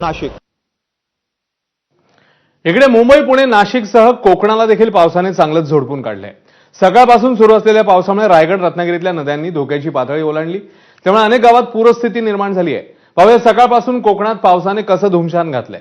नाशिक. इकडे मुंबई पुणे नाशिकसह कोकणाला देखील पावसाने चांगलंच झोडपून काढलंय. सकाळपासून सुरू असलेल्या पावसामुळे रायगड रत्नागिरीतल्या नद्यांनी धोक्याची पातळी ओलांडली. त्यामुळे अनेक गावात पूरस्थिती निर्माण झाली आहे पाहूया सकाळपासून कोकणात पावसाने कसं धुमशान घातलंय.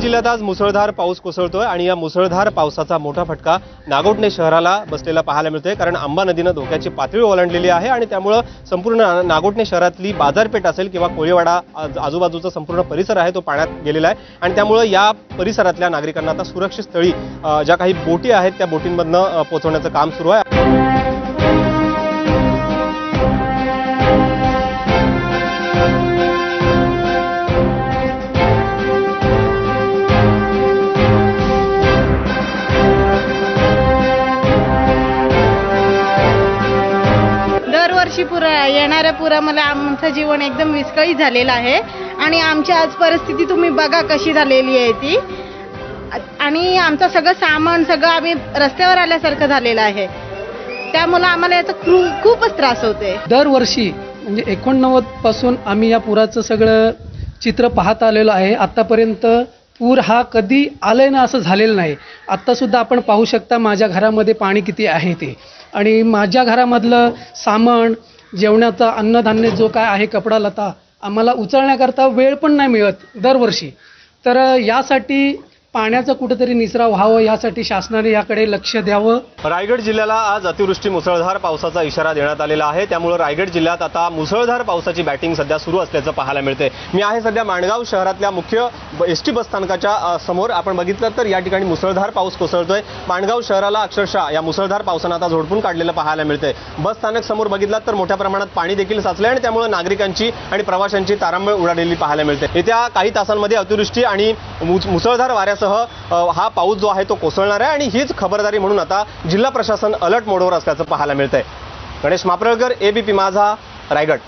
जिल्ह्यात आज मुसळधार पाऊस कोसळतोय आणि या मुसळधार पावसाचा मोठा फटका नागोटणे शहराला बसलेला पाहायला मिळतोय. कारण आंबा नदीनं धोक्याची पातळी ओलांडलेली आहे आणि त्यामुळं संपूर्ण नागोटणे शहरातली बाजारपेठ असेल किंवा कोळीवाडा आजूबाजूचा संपूर्ण परिसर आहे तो पाण्यात गेलेला आहे. आणि त्यामुळं या परिसरातल्या नागरिकांना आता सुरक्षित स्थळी ज्या काही बोटी आहेत त्या बोटींमधनं पोहोचवण्याचं काम सुरू आहे. दरवर्षी पुरा येणाऱ्या पुरामुळे आमचं जीवन एकदम विस्कळीत झालेलं आहे. आणि आमची आज परिस्थिती तुम्ही बघा कशी झालेली आहे ती. आणि आमचं सगळं सामान सगळं आम्ही रस्त्यावर आल्यासारखं झालेलं आहे. त्यामुळं आम्हाला याचा खूप खूपच त्रास होते दरवर्षी म्हणजे एकोणनव्वदपासून आम्ही या पुराचं सगळं चित्र पाहत आलेलो आहे. आत्तापर्यंत पूर हा कधी आलंय ना असं झालेलं नाही. आत्तासुद्धा आपण पाहू शकता माझ्या घरामध्ये पाणी किती आहे ते. आणि माझ्या घरामधलं सामान जेवणाचा अन्नधान्य जो काय आहे कपडा लता आम्हाला उचलण्याकरता वेळ पण नाही मिळत दरवर्षी. तर यासाठी पाण्याचा कुठंतरी निचरा व्हावं यासाठी शासनाने याकडे लक्ष द्यावं. रायगड जिल्ह्याला आज अतिवृष्टी मुसळधार पावसाचा इशारा देण्यात आलेला आहे. त्यामुळे रायगड जिल्ह्यात आता मुसळधार पावसाची बॅटिंग सध्या सुरू असल्याचं पाहायला मिळते मी आहे सध्या माणगाव शहरातल्या मुख्य एस टी बसस्थानकाच्या समोर. आपण बघितलं तर या ठिकाणी मुसळधार पाऊस कोसळतोय. माणगाव शहराला अक्षरशः या मुसळधार पावसानं आता झोडपून काढलेलं पाहायला मिळतंय. बस स्थानक समोर बघितलं तर मोठ्या प्रमाणात पाणी देखील साचलंय आणि त्यामुळे नागरिकांची आणि प्रवाशांची तारांबळ उडालेली पाहायला मिळते. येत्या काही तासांमध्ये अतिवृष्टी आणि मुसळधार वाऱ्या अ, हा पाऊस जो आहे तो कोसळणार आहे आणि हीच खबरदारी म्हणून आता जिल्हा प्रशासन अलर्ट मोडवर असल्याचं पाहायला मिळतंय. गणेश मापरळकर एबीपी माझा रायगड.